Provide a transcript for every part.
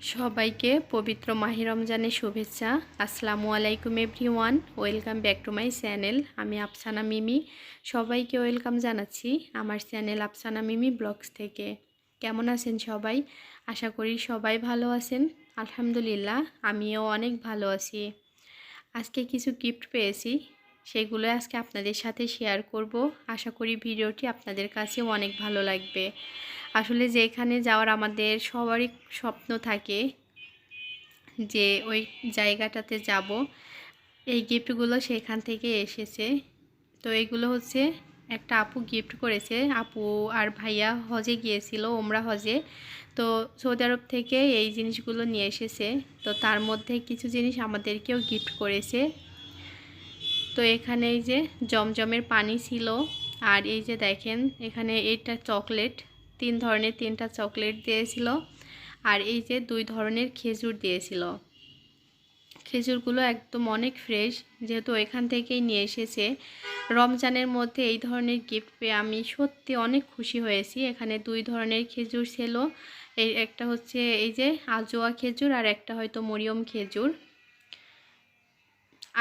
সবাইকে পবিত্র মাহি রমজানের শুভেচ্ছা। আসসালামু আলাইকুম everyone, welcome back to my channel. আমি আফসানা মিমি। সবাইকে ওয়েলকাম জানাচ্ছি আমার চ্যানেল আফসানা মিমি ব্লগস থেকে। কেমন আছেন সবাই? আশা করি সবাই ভালো আছেন। আলহামদুলিল্লাহ, আমিও অনেক ভালো আছি। আজকে কিছু গিফট পেয়েছি। সেগুলো আজকে আপনাদের সাথে শেয়ার করব। আশা করি ভিডিওটি আপনাদের কাছে অনেক ভালো লাগবে। আসলে যেখানে যাওয়ার আমাদের সবারই স্বপ্ন থাকে যে ওই জায়গাটাতে যাব। এই গিফটগুলো সেখান থেকে এসেছে। তো এইগুলো হচ্ছে একটা আপু গিফট করেছে। আপু আর ভাইয়া হজে গিয়েছিল ওমরা হজে। তো সৌদি আরব থেকে এই জিনিসগুলো নিয়ে এসেছে। তো তার মধ্যে কিছু জিনিস আমাদেরকেও গিফট করেছে। তো এখানে এই যে জমজমের পানি ছিল। আর এই যে দেখেন, এখানে এইটা চকলেট, তিন ধরনের তিনটা চকলেট দিয়েছিল। আর এই যে দুই ধরনের খেজুর দিয়েছিল। খেজুরগুলো একদম অনেক ফ্রেশ, যেহেতু এখান থেকেই নিয়ে এসেছে। রমজানের মধ্যে এই ধরনের গিফট পেয়ে আমি সত্যি অনেক খুশি হয়েছি। এখানে দুই ধরনের খেজুর ছিল। এই একটা হচ্ছে এই যে আজোয়া খেজুর আর একটা হয়তো মরিয়ম খেজুর।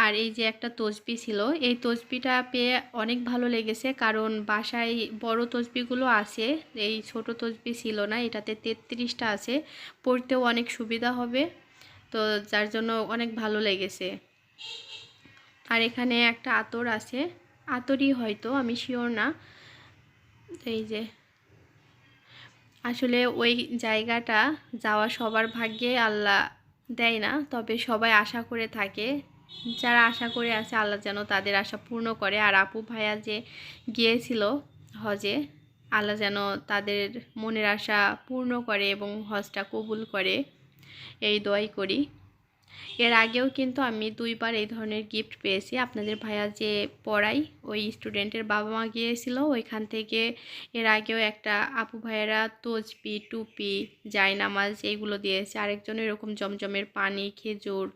আর এই যে একটা তসবি ছিল, এই তসবিটা পেয়ে অনেক ভালো লেগেছে। কারণ বাসায় বড় তসবিগুলো আছে, এই ছোট তসবি ছিল না, এটাতে তেত্রিশটা আছে। পড়তেও অনেক সুবিধা হবে, তো যার জন্য অনেক ভালো লেগেছে। আর এখানে একটা আতর আছে, আতরই হয়তো, আমি শিওর না। এই যে, আসলে ওই জায়গাটা যাওয়া সবার ভাগ্যে আল্লাহ দেয় না, তবে সবাই আশা করে থাকে যারা আশা করে আছে আল্লাহ যেন তাদের আশা পূর্ণ করে। আর আপু ভাইয়া যে গিয়েছিল হজে, আল্লাহ যেন তাদের মনের আশা পূর্ণ করে এবং হজটা কবুল করে। এই দোয়াই করি। এর আগেও কিন্তু আমি দুইবার এই ধরনের গিফট পেয়েছি। আপনাদের ভাইয়া যে পড়াই ওই স্টুডেন্টের বাবা মা গিয়েছিল, ওইখান থেকে এর আগেও একটা আপু ভাইয়েরা তজপি, টুপি, জায়নামাজ এইগুলো দিয়েছে। আরেকজন এরকম জমজমের পানি, খেজুর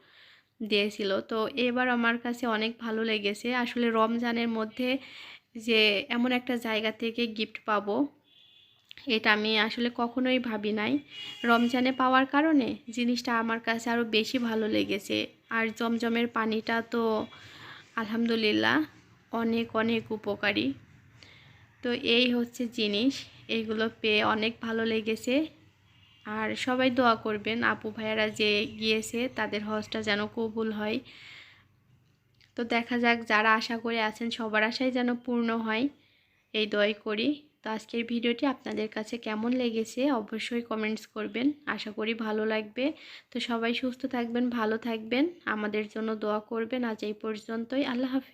দিয়েছিল। তো এবার আমার কাছে অনেক ভালো লেগেছে। আসলে রমজানের মধ্যে যে এমন একটা জায়গা থেকে গিফট পাবো, এটা আমি আসলে কখনোই ভাবি নাই। রমজানে পাওয়ার কারণে জিনিসটা আমার কাছে আরও বেশি ভালো লেগেছে। আর জমজমের পানিটা তো আলহামদুলিল্লাহ অনেক অনেক উপকারী। তো এই হচ্ছে জিনিস। এইগুলো পেয়ে অনেক ভালো লেগেছে। আর সবাই দোয়া করবেন আপু ভাইয়ারা যে গিয়েছে, তাদের হজটা যেন কবুল হয়। তো দেখা যাক যারা আশা করে আছেন সবার আশাই যেন পূর্ণ হয়, এই দোয়াই করি। তো আজকের ভিডিওটি আপনাদের কাছে কেমন লেগেছে অবশ্যই কমেন্টস করবেন, আশা করি ভালো লাগবে। তো সবাই সুস্থ থাকবেন, ভালো থাকবেন, আমাদের জন্য দোয়া করবেন। আজ এই পর্যন্তই, আল্লাহ হাফিজ।